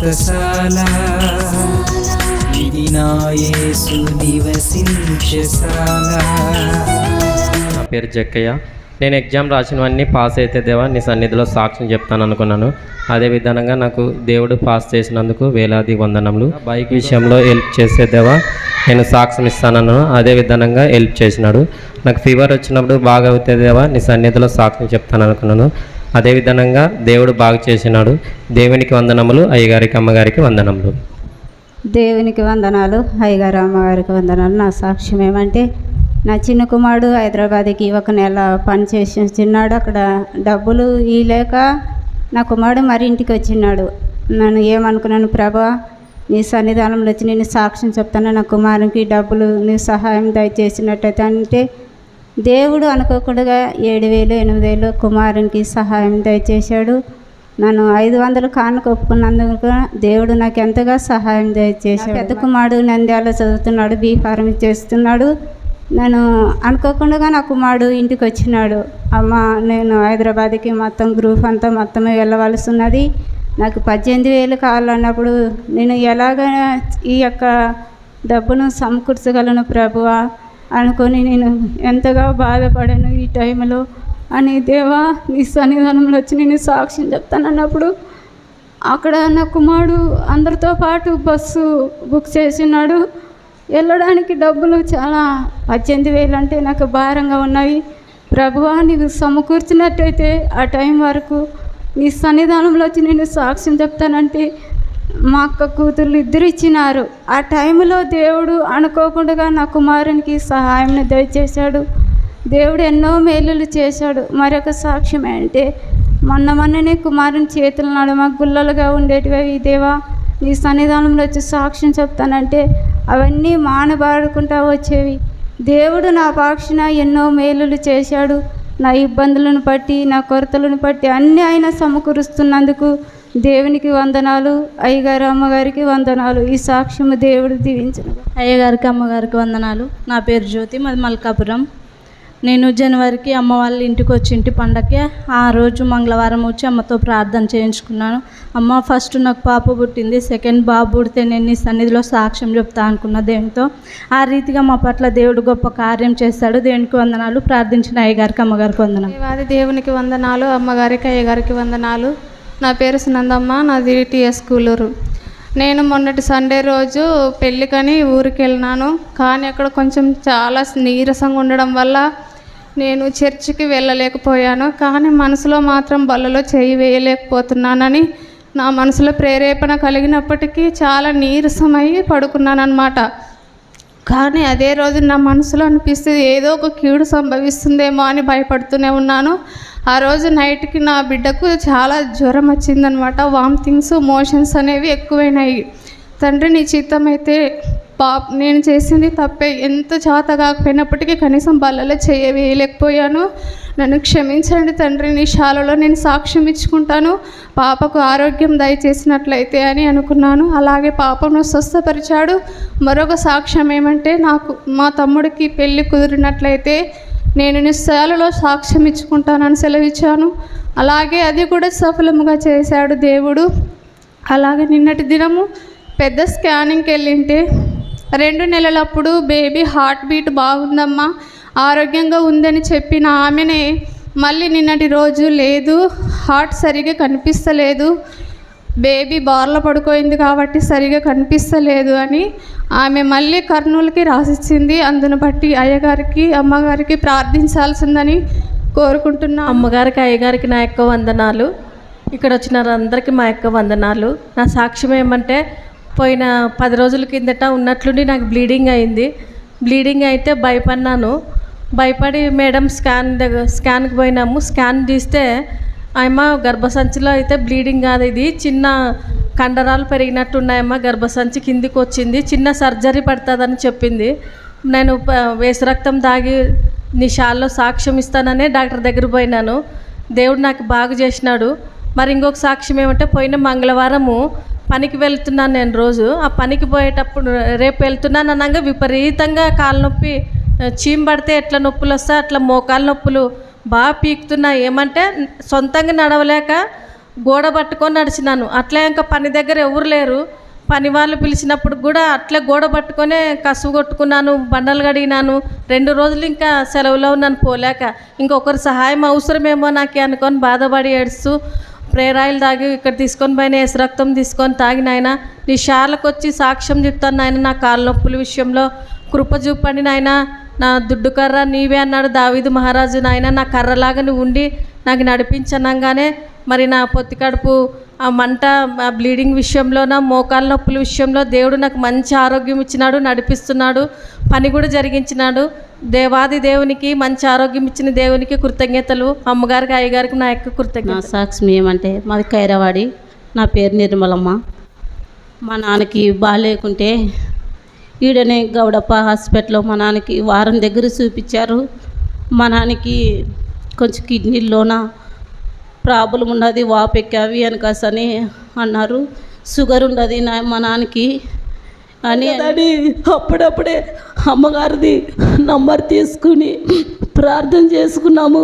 వ్రతశాల ఇది నా యేసు నివసించశాల నా పేరు జక్కయ్య. నేను ఎగ్జామ్ రాసినవన్నీ పాస్ అయితే దేవా నీ సన్నిధిలో సాక్ష్యం చెప్తాను అనుకున్నాను. అదే విధంగా నాకు దేవుడు పాస్ చేసినందుకు వేలాది వందనములు. బైక్ విషయంలో హెల్ప్ చేసే దేవా నేను సాక్ష్యం ఇస్తానన్నాను అదే విధంగా హెల్ప్ చేసినాడు. నాకు ఫీవర్ వచ్చినప్పుడు బాగా అవుతుంది దేవా నీ సన్నిధిలో సాక్ష్యం చెప్తాను అనుకున్నాను. అదే విధంగా దేవుడు బాగు చేసినాడు. దేవునికి వందనములు అయ్యగారికి అమ్మగారికి వందనములు. దేవునికి వందనాలు అయ్యగారు అమ్మగారికి వందనాలు. నా సాక్ష్యం ఏమంటే నా చిన్న కుమారుడు హైదరాబాద్కి ఒక నెల పని చేసి చిన్నాడు అక్కడ డబ్బులు ఇలేక నా కుమారుడు మరి ఇంటికి వచ్చినాడు. నన్ను ఏమనుకున్నాను ప్రభా నీ సన్నిధానంలో వచ్చి నేను సాక్ష్యం చెప్తాను. నా కుమారునికి డబ్బులు నీ సహాయం దయచేసినట్టయితే అంటే దేవుడు అనుకోకుండా ఏడు వేలు ఎనిమిది వేలు కుమారునికి సహాయం దయచేశాడు. నన్ను ఐదు వందలు కానుక ఒప్పుకున్నందుకు దేవుడు నాకు ఎంతగా సహాయం దయచేశాడు. పెద్ద కుమారుడు నంద్యాల చదువుతున్నాడు బీ ఫార్మ్ చేస్తున్నాడు. నేను అనుకోకుండా నా కుమారుడు ఇంటికి వచ్చినాడు. అమ్మ నేను హైదరాబాద్కి మొత్తం గ్రూప్ అంతా మొత్తమే వెళ్ళవలసి ఉన్నది నాకు పద్దెనిమిది వేలు కావాలన్నప్పుడు నేను ఎలాగ ఈ యొక్క డబ్బును సమకూర్చగలను ప్రభువా. అనుకొని నేను ఎంతగా బాధపడాను ఈ టైంలో. అని దేవా నీ సన్నిధానంలో వచ్చి నేను సాక్ష్యం చెప్తానన్నప్పుడు అక్కడ నా కుమారుడు అందరితో పాటు బస్సు బుక్ చేసినాడు. వెళ్ళడానికి డబ్బులు చాలా పద్దెనిమిది వేలు అంటే నాకు భారంగా ఉన్నాయి. ప్రభువా నీవు సమకూర్చినట్టయితే ఆ టైం వరకు నీ సన్నిధానంలో వచ్చి నేను సాక్ష్యం చెప్తానంటే మా అక్క కూతుర్లు ఇద్దరు ఇచ్చినారు. ఆ టైంలో దేవుడు అనుకోకుండా నా కుమారునికి సహాయం దయచేశాడు. దేవుడు ఎన్నో మేలులు చేశాడు. మరొక సాక్ష్యం అంటే మొన్న మొన్ననే కుమారుని చేతులు నడుమ గుల్లలుగా ఉండేటివి దేవా నీ సన్నిధానంలో వచ్చి సాక్ష్యం చెప్తానంటే అవన్నీ మానబాడుకుంటా వచ్చేవి. దేవుడు నా పాక్షిన ఎన్నో మేలులు చేశాడు. నా ఇబ్బందులను బట్టి నా కొరతలను బట్టి అన్నీ ఆయన సమకూరుస్తున్నందుకు దేవునికి వందనాలు అయ్యగారు అమ్మగారికి వందనాలు. ఈ సాక్ష్యము దేవుడు దీవించను అయ్యగారికి అమ్మగారికి వందనాలు. నా పేరు జ్యోతి మాది మల్కాపురం. నేను జనవరికి అమ్మ వాళ్ళ ఇంటికి వచ్చి ఇంటి పండగకి ఆ రోజు మంగళవారం వచ్చి అమ్మతో ప్రార్థన చేయించుకున్నాను. అమ్మ ఫస్ట్ నాకు పాప పుట్టింది సెకండ్ బాబు పుడితే నేను నీ సన్నిధిలో సాక్ష్యం చెప్తా అనుకున్న దేవునితో. ఆ రీతిగా మా పట్ల దేవుడు గొప్ప కార్యం చేస్తాడు. దేవునికి వందనాలు. ప్రార్థించిన అయ్యగారికి అమ్మగారికి వందనాలు. దేవునికి వందనాలు అమ్మగారికి అయ్యగారికి వందనాలు. నా పేరు సునందమ్మ నాది టీఎస్ కూలూరు నేను మొన్నటి సండే రోజు పెళ్ళికని ఊరికి వెళ్ళినాను. కానీ అక్కడ కొంచెం చాలా నీరసంగా ఉండడం వల్ల నేను చర్చికి వెళ్ళలేకపోయాను. కానీ మనసులో మాత్రం బల్లలో చేయి వేయలేకపోతున్నానని నా మనసులో ప్రేరేపణ కలిగినప్పటికీ చాలా నీరసమై పడుకున్నాను అనమాట కానీ అదే రోజు నా మనసులో అనిపిస్తుంది ఏదో ఒక కీడు సంభవిస్తుందేమో అని భయపడుతూనే ఉన్నాను. ఆ రోజు నైట్కి నా బిడ్డకు చాలా జ్వరం వచ్చిందనమాట వామిటింగ్స్ మోషన్స్ అనేవి ఎక్కువైనాయి. తండ్రి నీ చిత్తమైతే పాప నేను చేసింది తప్పే. ఎంత చేత కాకపోయినప్పటికీ కనీసం బల్లలో చేయ వేయలేకపోయాను నన్ను క్షమించండి తండ్రి నీ శాలలో నేను సాక్ష్యం ఇచ్చుకుంటాను. పాపకు ఆరోగ్యం దయచేసినట్లయితే అని అనుకున్నాను. అలాగే పాపను స్వస్థపరిచాడు. మరొక సాక్ష్యం ఏమంటే నాకు మా తమ్ముడికి పెళ్ళి కుదిరినట్లయితే నేను నిశ్చయాలలో సాక్ష్యం ఇచ్చుకుంటానని సెలవిచ్చాను. అలాగే అది కూడా సఫలముగా చేశాడు దేవుడు. అలాగే నిన్నటి దినము పెద్ద స్కానింగ్కి వెళ్ళింటే రెండు నెలలప్పుడు బేబీ హార్ట్ బీట్ బాగుందమ్మా ఆరోగ్యంగా ఉందని చెప్పిన ఆమెనే మళ్ళీ నిన్నటి రోజు లేదు హార్ట్ సరిగా కనిపిస్తలేదు. బేబీ బార్లో పడుకోయింది కాబట్టి సరిగా కనిపిస్తలేదు అని ఆమె మళ్ళీ కర్నూలుకి రాసిచ్చింది. అందును బట్టి అయ్యగారికి అమ్మగారికి ప్రార్థించాల్సిందని కోరుకుంటున్నా అమ్మగారికి అయ్యగారికి నా యొక్క వందనాలు. ఇక్కడ వచ్చిన అందరికీ మా యొక్క వందనాలు. నా సాక్ష్యం ఏమంటే పోయిన పది రోజుల కిందట ఉన్నట్లుండి నాకు బ్లీడింగ్ అయింది. బ్లీడింగ్ అయితే భయపడినాను భయపడి మేడం స్కాన్ దగ్గర స్కాన్కి పోయినాము. స్కాన్ తీస్తే ఆయమ్మ గర్భసంచిలో అయితే బ్లీడింగ్ కాదు ఇది. చిన్న కండరాలు పెరిగినట్టున్నాయమ్మ గర్భసంచి కిందికి వచ్చింది. చిన్న సర్జరీ పడుతుందని చెప్పింది. నేను ప- వేసి రక్తం దాగి నీ షాల్లో సాక్ష్యం ఇస్తాననే డాక్టర్ దగ్గర పోయినాను. దేవుడు నాకు బాగు చేసినాడు. మరి ఇంకొక సాక్ష్యం ఏమంటే పోయిన మంగళవారము పనికి వెళ్తున్నాను నేను రోజు. ఆ పనికి పోయేటప్పుడు రేపు వెళ్తున్నాను అనగా విపరీతంగా కాళ్ళ నొప్పి చీమ్ పడితే ఎట్లా నొప్పులు వస్తాయి అట్లా మోకాలు నొప్పులు బాగా పీకుతున్నాయి ఏమంటే సొంతంగా నడవలేక గోడ పట్టుకొని నడిచినాను. అట్లే ఇంకా పని దగ్గర ఎవరు లేరు. పని వాళ్ళు పిలిచినప్పుడు కూడా అట్లే గోడ పట్టుకొనే కసువు కొట్టుకున్నాను బండలు కడిగినాను. రెండు రోజులు ఇంకా సెలవులో ఉన్నాను పోలేక. ఇంకొకరి సహాయం అవసరమేమో నాకు అనుకొని బాధపడి ఏడుస్తూ ప్రేరాయిలు తాగి ఇక్కడ తీసుకొని పోయిన ఎస్ రక్తం తీసుకొని తాగి నాయన నీ షార్లకు వచ్చి సాక్ష్యం చెప్తాను నాయన నా కాళ్ళ నొప్పుల విషయంలో కృప చూపండి నాయన. నా దుడ్డు కర్ర నీవే అన్నాడు దావీదు మహారాజు. నాయన నా కర్రలాగా నువ్వు ఉండి నాకు నడిపించనంగానే మరి నా పొత్తి కడుపు ఆ మంట ఆ బ్లీడింగ్ విషయంలో నా మోకాల నొప్పుల విషయంలో దేవుడు నాకు మంచి ఆరోగ్యం ఇచ్చినాడు నడిపిస్తున్నాడు పని కూడా జరిగించినాడు. దేవాది దేవునికి మంచి ఆరోగ్యం ఇచ్చిన దేవునికి కృతజ్ఞతలు. అమ్మగారికి అయ్యగారికి నా యొక్క కృతజ్ఞత కృతజ్ఞతలు సాక్ష్యం ఏమంటే మాది కైరవాడి. నా పేరు నిర్మలమ్మ. మా నాన్నకి బాగాలేకుంటే ఈడనే గౌడప్ప హాస్పిటల్లో మా నాన్నకి వారం దగ్గర చూపించారు. మా నాన్నకి కొంచెం కిడ్నీలోన ప్రాబ్లం ఉన్నది వాపెక్కావి అనకాసని అన్నారు. షుగర్ ఉన్నది నా మా నాన్నకి అని అని అప్పుడప్పుడే అమ్మగారిది నంబర్ తీసుకుని ప్రార్థన చేసుకున్నాము.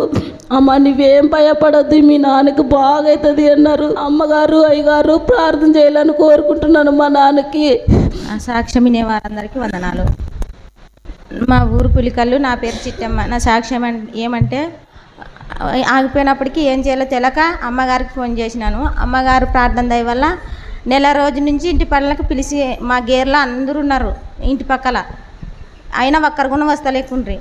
అమ్మ నువ్వేం భయపడద్దు మీ నాన్నకి బాగవుతుంది అన్నారు. అమ్మగారు అయ్యగారు ప్రార్థన చేయాలని కోరుకుంటున్నాను మా నాన్నకి. సాక్ష్యం వినే వారందరికీ వందనాలు. మా ఊరు పులికల్లు నా పేరు చిట్టమ్మ. నా సాక్ష్యం ఏమంటే ఆగిపోయినప్పటికీ ఏం చేయాలో తెలియక అమ్మగారికి ఫోన్ చేసినాను. అమ్మగారు ప్రార్థన దయ వల్ల నెల రోజు నుంచి ఇంటి పనులకు పిలిచి మా గేర్లో అందరూ ఉన్నారు ఇంటి పక్కల. అయినా ఒక్కరు కూడా వస్తలేకుండ్రి.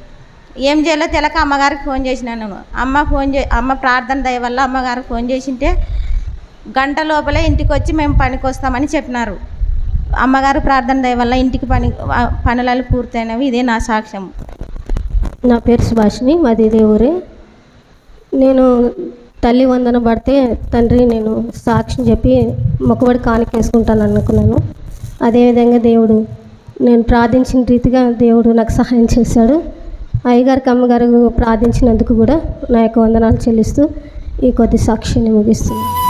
ఏం చేయాలో తెలియక అమ్మగారికి ఫోన్ చేసినాను అమ్మ ఫోన్ చే అమ్మ ప్రార్థన దయ వల్ల అమ్మగారికి ఫోన్ చేసింటే గంట లోపలే ఇంటికి వచ్చి మేము పనికి వస్తామని చెప్పినారు. అమ్మగారు ప్రార్థన దయ వల్ల ఇంటికి పని పనులలో పూర్తయినవి. ఇదే నా సాక్ష్యం నా పేరు సుభాషిణి మాది ఇదే ఊరే. నేను తల్లి వందన పడితే తండ్రి నేను సాక్ష్యం చెప్పి మొక్కబడి కానికేసుకుంటాను అనుకున్నాను. అదేవిధంగా దేవుడు నేను ప్రార్థించిన రీతిగా దేవుడు నాకు సహాయం చేశాడు. అయ్యగారికి అమ్మగారు ప్రార్థించినందుకు కూడా నా యొక్క వందనాలు చెల్లిస్తూ ఈ కొద్ది సాక్ష్యాన్ని ముగిస్తున్నాను.